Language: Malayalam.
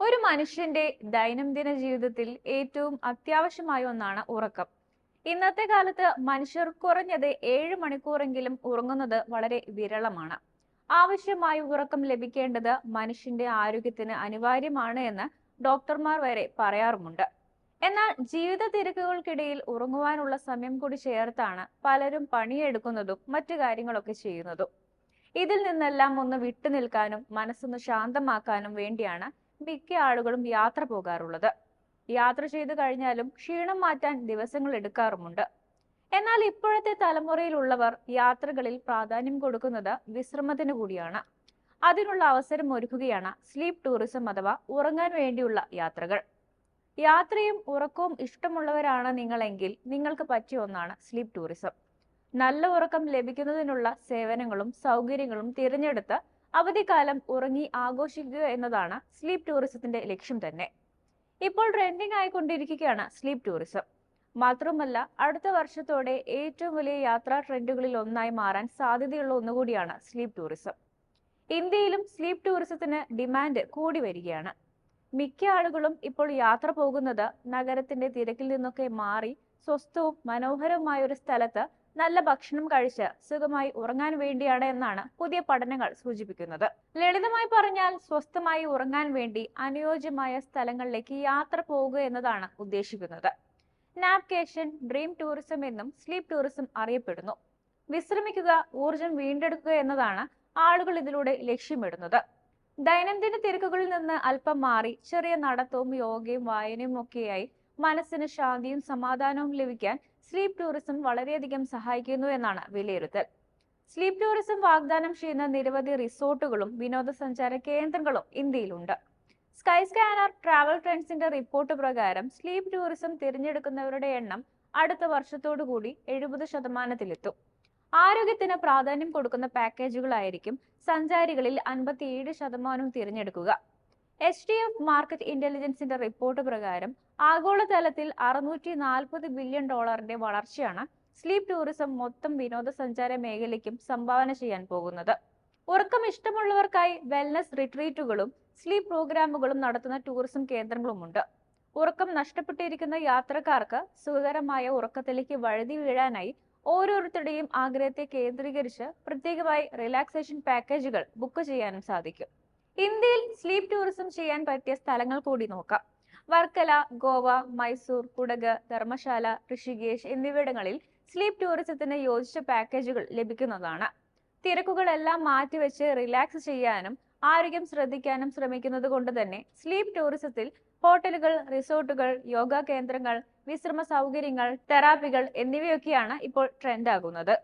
ഒരു മനുഷ്യന്റെ ദൈനംദിന ജീവിതത്തിൽ ഏറ്റവും അത്യാവശ്യമായ ഒന്നാണ് ഉറക്കം. ഇന്നത്തെ കാലത്ത് മനുഷ്യർ കുറഞ്ഞത് ഏഴ് മണിക്കൂറെങ്കിലും ഉറങ്ങുന്നത് വളരെ വിരളമാണ്. ആവശ്യമായ ഉറക്കം ലഭിക്കേണ്ടത് മനുഷ്യന്റെ ആരോഗ്യത്തിന് അനിവാര്യമാണ് എന്ന് ഡോക്ടർമാർ വരെ പറയാറുമുണ്ട്. എന്നാൽ ജീവിത തിരക്കുകൾക്കിടയിൽ ഉറങ്ങുവാനുള്ള സമയം കൂടി ചേർത്താണ് പലരും പണിയെടുക്കുന്നതും മറ്റു കാര്യങ്ങളൊക്കെ ചെയ്യുന്നതും. ഇതിൽ നിന്നെല്ലാം ഒന്ന് വിട്ടുനിൽക്കാനും മനസ്സൊന്ന് ശാന്തമാക്കാനും വേണ്ടിയാണ് മിക്ക ആളുകളും യാത്ര പോകാറുള്ളത്. യാത്ര ചെയ്തു കഴിഞ്ഞാലും ക്ഷീണം മാറ്റാൻ ദിവസങ്ങൾ എടുക്കാറുമുണ്ട്. എന്നാൽ ഇപ്പോഴത്തെ തലമുറയിലുള്ളവർ യാത്രകളിൽ പ്രാധാന്യം കൊടുക്കുന്നത് വിശ്രമത്തിന് കൂടിയാണ്. അതിനുള്ള അവസരം ഒരുക്കുകയാണ് സ്ലീപ്പ് ടൂറിസം അഥവാ ഉറങ്ങാൻ വേണ്ടിയുള്ള യാത്രകൾ. യാത്രയും ഉറക്കവും ഇഷ്ടമുള്ളവരാണ് നിങ്ങളെങ്കിൽ നിങ്ങൾക്ക് പറ്റിയ ഒന്നാണ് സ്ലീപ്പ് ടൂറിസം. നല്ല ഉറക്കം ലഭിക്കുന്നതിനുള്ള സേവനങ്ങളും സൗകര്യങ്ങളും തിരഞ്ഞെടുത്ത് അവധിക്കാലം ഉറങ്ങി ആഘോഷിക്കുക എന്നതാണ് സ്ലീപ്പ് ടൂറിസത്തിന്റെ ലക്ഷ്യം തന്നെ. ഇപ്പോൾ ട്രെൻഡിംഗ് ആയിക്കൊണ്ടിരിക്കുകയാണ് സ്ലീപ്പ് ടൂറിസം. മാത്രമല്ല അടുത്ത വർഷത്തോടെ ഏറ്റവും വലിയ യാത്രാ ട്രെൻഡുകളിൽ ഒന്നായി മാറാൻ സാധ്യതയുള്ള ഒന്നുകൂടിയാണ് സ്ലീപ്പ് ടൂറിസം. ഇന്ത്യയിലും സ്ലീപ്പ് ടൂറിസത്തിന് ഡിമാൻഡ് കൂടി വരികയാണ്. മിക്ക ആളുകളും ഇപ്പോൾ യാത്ര പോകുന്നത് നഗരത്തിന്റെ തിരക്കിൽ നിന്നൊക്കെ മാറി സ്വസ്ഥവും മനോഹരവുമായ ഒരു സ്ഥലത്ത് നല്ല ഭക്ഷണം കഴിച്ച് സുഖമായി ഉറങ്ങാൻ വേണ്ടിയാണ് എന്നാണ് പുതിയ പഠനങ്ങൾ സൂചിപ്പിക്കുന്നത്. ലളിതമായി പറഞ്ഞാൽ സ്വസ്ഥമായി ഉറങ്ങാൻ വേണ്ടി അനുയോജ്യമായ സ്ഥലങ്ങളിലേക്ക് യാത്ര പോവുക എന്നതാണ് ഉദ്ദേശിക്കുന്നത്. നാപ്കേഷൻ ഡ്രീം ടൂറിസം എന്നും സ്ലീപ്പ് ടൂറിസം അറിയപ്പെടുന്നു. വിശ്രമിക്കുക ഊർജം വീണ്ടെടുക്കുക എന്നതാണ് ആളുകൾ ഇതിലൂടെ ലക്ഷ്യമിടുന്നത്. ദൈനംദിന തിരക്കുകളിൽ നിന്ന് അല്പം മാറി ചെറിയ നടത്തവും യോഗയും വായനയും ഒക്കെയായി മനസ്സിന് ശാന്തിയും സമാധാനവും ലഭിക്കാൻ സ്ലീപ്പ് ടൂറിസം വളരെയധികം സഹായിക്കുന്നു എന്നാണ് വിലയിരുത്തൽ. സ്ലീപ് ടൂറിസം വാഗ്ദാനം ചെയ്യുന്ന നിരവധി റിസോർട്ടുകളും വിനോദസഞ്ചാര കേന്ദ്രങ്ങളും ഇന്ത്യയിലുണ്ട്. സ്കൈ സ്കാനർ ട്രാവൽ ട്രെൻഡ്സിന്റെ റിപ്പോർട്ട് പ്രകാരം സ്ലീപ് ടൂറിസം തിരഞ്ഞെടുക്കുന്നവരുടെ എണ്ണം അടുത്ത വർഷത്തോടു കൂടി എഴുപത് ശതമാനത്തിലെത്തും. ആരോഗ്യത്തിന് പ്രാധാന്യം കൊടുക്കുന്ന പാക്കേജുകളായിരിക്കും സഞ്ചാരികളിൽ അൻപത്തിയേഴ് ശതമാനവും തിരഞ്ഞെടുക്കുക. എച്ച് ഡി എഫ് മാർക്കറ്റ് ഇന്റലിജൻസിന്റെ റിപ്പോർട്ട് പ്രകാരം ആഗോളതലത്തിൽ അറുന്നൂറ്റി നാൽപ്പത് ബില്യൺ ഡോളറിന്റെ വളർച്ചയാണ് സ്ലീപ്പ് ടൂറിസം മൊത്തം വിനോദസഞ്ചാര മേഖലയ്ക്കും സംഭാവന ചെയ്യാൻ പോകുന്നത്. ഉറക്കം ഇഷ്ടമുള്ളവർക്കായി വെൽനസ് റിട്രീറ്റുകളും സ്ലീപ്പ് പ്രോഗ്രാമുകളും നടത്തുന്ന ടൂറിസം കേന്ദ്രങ്ങളുമുണ്ട്. ഉറക്കം നഷ്ടപ്പെട്ടിരിക്കുന്ന യാത്രക്കാർക്ക് സുഖകരമായ ഉറക്കത്തിലേക്ക് വഴുതി വീഴാനായി ഓരോരുത്തരുടെയും ആഗ്രഹത്തെ കേന്ദ്രീകരിച്ച് പ്രത്യേകമായി റിലാക്സേഷൻ പാക്കേജുകൾ ബുക്ക് ചെയ്യാനും സാധിക്കും. ഇന്ത്യയിൽ സ്ലീപ്പ് ടൂറിസം ചെയ്യാൻ പറ്റിയ സ്ഥലങ്ങൾ കൂടി നോക്കാം. വർക്കല ഗോവ മൈസൂർ കുടക് ധർമ്മശാല ഋഷികേശ് എന്നിവിടങ്ങളിൽ സ്ലീപ്പ് ടൂറിസത്തിന് യോജിച്ച പാക്കേജുകൾ ലഭിക്കുന്നതാണ്. തിരക്കുകളെല്ലാം മാറ്റിവെച്ച് റിലാക്സ് ചെയ്യാനും ആരോഗ്യം ശ്രദ്ധിക്കാനും ശ്രമിക്കുന്നത് കൊണ്ട് തന്നെ സ്ലീപ്പ് ടൂറിസത്തിൽ ഹോട്ടലുകൾ റിസോർട്ടുകൾ യോഗ കേന്ദ്രങ്ങൾ വിശ്രമ സൗകര്യങ്ങൾ തെറാപ്പികൾ എന്നിവയൊക്കെയാണ് ഇപ്പോൾ ട്രെൻഡ് ആകുന്നത്